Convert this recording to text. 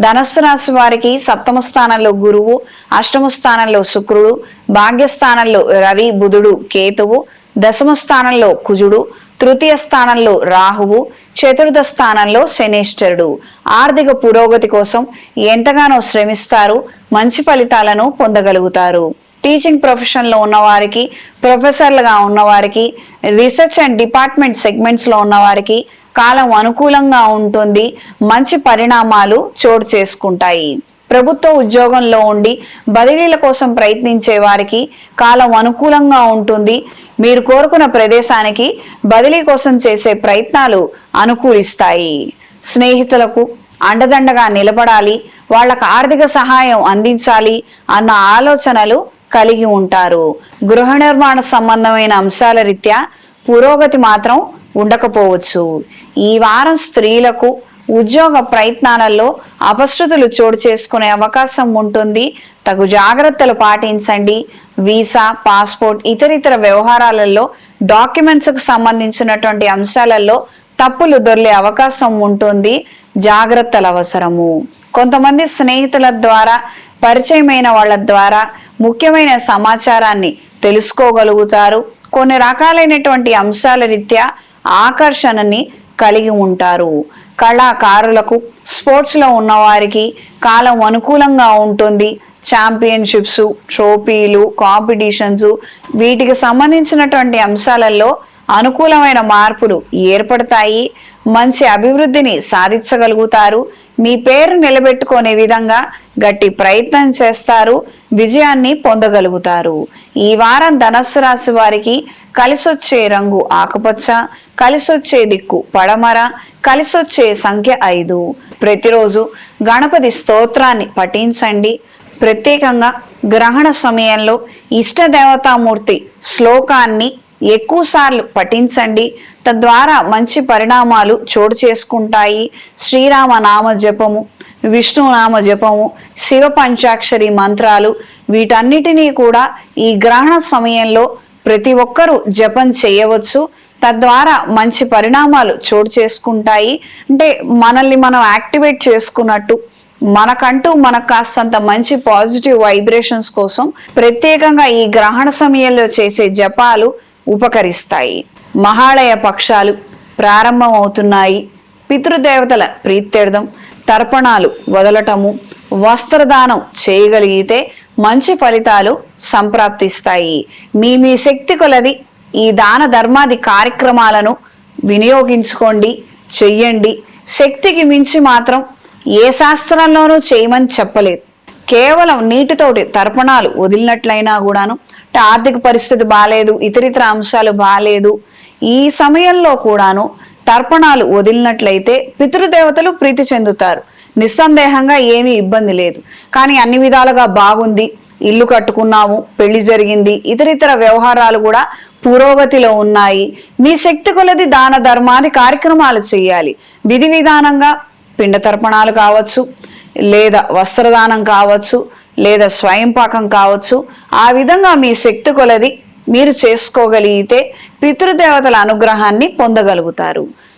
ధనస్సు రాశి వారికి సప్తమ స్థానంలో గురువు అష్టమ స్థానంలో శుక్రుడు భాగ్యస్థానంలో రవి బుధుడు కేతువు దశమ స్థానంలో కుజుడు తృతీయ స్థానంలో రాహువు చతుర్థ స్థానంలో శనేశ్వరుడు ఆర్థిక పురోగతి కోసం ఎంతగానో శ్రమిస్తారు మంచి ఫలితాలను పొందగలుగుతారు. టీచింగ్ ప్రొఫెషన్లో ఉన్నవారికి ప్రొఫెసర్లుగా ఉన్నవారికి రీసెర్చ్ అండ్ డిపార్ట్మెంట్ సెగ్మెంట్స్లో ఉన్నవారికి కాలం అనుకూలంగా ఉంటుంది. మంచి పరిణామాలు చోటు చేసుకుంటాయి. ప్రభుత్వ ఉద్యోగంలో ఉండి బదిలీల కోసం ప్రయత్నించే వారికి కాలం అనుకూలంగా ఉంటుంది. మీరు కోరుకున్న ప్రదేశానికి బదిలీ కోసం చేసే ప్రయత్నాలు అనుకూలిస్తాయి. స్నేహితులకు అండదండగా నిలబడాలి. వాళ్ళకు ఆర్థిక సహాయం అందించాలి అన్న ఆలోచనలు కలిగి ఉంటారు. గృహ నిర్మాణ సంబంధమైన అంశాల రీత్యా పురోగతి మాత్రం ఉండకపోవచ్చు. ఈ వారం స్త్రీలకు ఉద్యోగ ప్రయత్నాలలో అపశృతులు చోటు చేసుకునే అవకాశం ఉంటుంది. తగు జాగ్రత్తలు పాటించండి. వీసా పాస్పోర్ట్ ఇతరితర వ్యవహారాలలో డాక్యుమెంట్స్కు సంబంధించినటువంటి అంశాలలో తప్పులు దొర్లే అవకాశం ఉంటుంది. జాగ్రత్తలు అవసరము. కొంతమంది స్నేహితుల ద్వారా పరిచయమైన వాళ్ళ ద్వారా ముఖ్యమైన సమాచారాన్ని తెలుసుకోగలుగుతారు. కొన్ని రకాలైనటువంటి అంశాల రీత్యా ఆకర్షణని కలిగి ఉంటారు. కళాకారులకు స్పోర్ట్స్లో ఉన్నవారికి కాలం అనుకూలంగా ఉంటుంది. ఛాంపియన్షిప్స్ ట్రోఫీలు కాంపిటీషన్స్ వీటికి సంబంధించినటువంటి అంశాలలో అనుకూలమైన మార్పులు ఏర్పడతాయి. మంచి అభివృద్ధిని సాధించగలుగుతారు. మీ పేరు నిలబెట్టుకునే విధంగా గట్టి ప్రయత్నం చేస్తారు. విజయాన్ని పొందగలుగుతారు. ఈ వారం ధనస్సు రాశి వారికి కలిసొచ్చే రంగు ఆకుపచ్చ కలిసొచ్చే దిక్కు పడమర కలిసొచ్చే సంఖ్య ఐదు. ప్రతిరోజు గణపతి స్తోత్రాన్ని పఠించండి. ప్రత్యేకంగా గ్రహణ సమయంలో ఇష్టదేవతామూర్తి శ్లోకాన్ని ఎక్కువసార్లు పఠించండి. తద్వారా మంచి పరిణామాలు చోటు చేసుకుంటాయి. శ్రీరామ నామ జపము విష్ణునామ జపము శివ పంచాక్షరి మంత్రాలు వీటన్నిటినీ కూడా ఈ గ్రహణ సమయంలో ప్రతి ఒక్కరూ జపం చేయవచ్చు. తద్వారా మంచి పరిణామాలు చోటు చేసుకుంటాయి. అంటే మనల్ని మనం యాక్టివేట్ చేసుకున్నట్టు మనకంటూ మనకు కాస్తంత మంచి పాజిటివ్ వైబ్రేషన్స్ కోసం ప్రత్యేకంగా ఈ గ్రహణ సమయంలో చేసే జపాలు ఉపకరిస్తాయి. మహాళయ పక్షాలు ప్రారంభమవుతున్నాయి. పితృదేవతల ప్రీత్యర్థం తర్పణాలు వదలటము వస్త్రదానం చేయగలిగితే మంచి ఫలితాలు సంప్రాప్తిస్తాయి. మీ మీ శక్తి కొలది ఈ దాన ధర్మాది కార్యక్రమాలను వినియోగించుకోండి చెయ్యండి. శక్తికి మించి మాత్రం ఏ శాస్త్రంలోనూ చేయమని చెప్పలేదు. కేవలం నీటితోటి తర్పణాలు వదిలినట్లయినా కూడాను అంటే ఆర్థిక పరిస్థితి బాగాలేదు ఇతరితర అంశాలు బాగాలేదు ఈ సమయంలో కూడాను తర్పణాలు వదిలినట్లయితే పితృదేవతలు ప్రీతి చెందుతారు. నిస్సందేహంగా ఏమీ ఇబ్బంది లేదు. కానీ అన్ని విధాలుగా బాగుంది. ఇల్లు కట్టుకున్నాము పెళ్ళి జరిగింది ఇతరితర వ్యవహారాలు కూడా పురోగతిలో ఉన్నాయి. మీ శక్తి కొలది దాన ధర్మాది కార్యక్రమాలు చేయాలి. విధి విధానంగా పిండ తర్పణాలు కావచ్చు లేదా వస్త్రదానం కావచ్చు లేదా స్వయంపాకం కావచ్చు. ఆ విధంగా మీ శక్తి కొలది మీరు చేసుకోగలిగితే పితృదేవతల అనుగ్రహాన్ని పొందగలుగుతారు.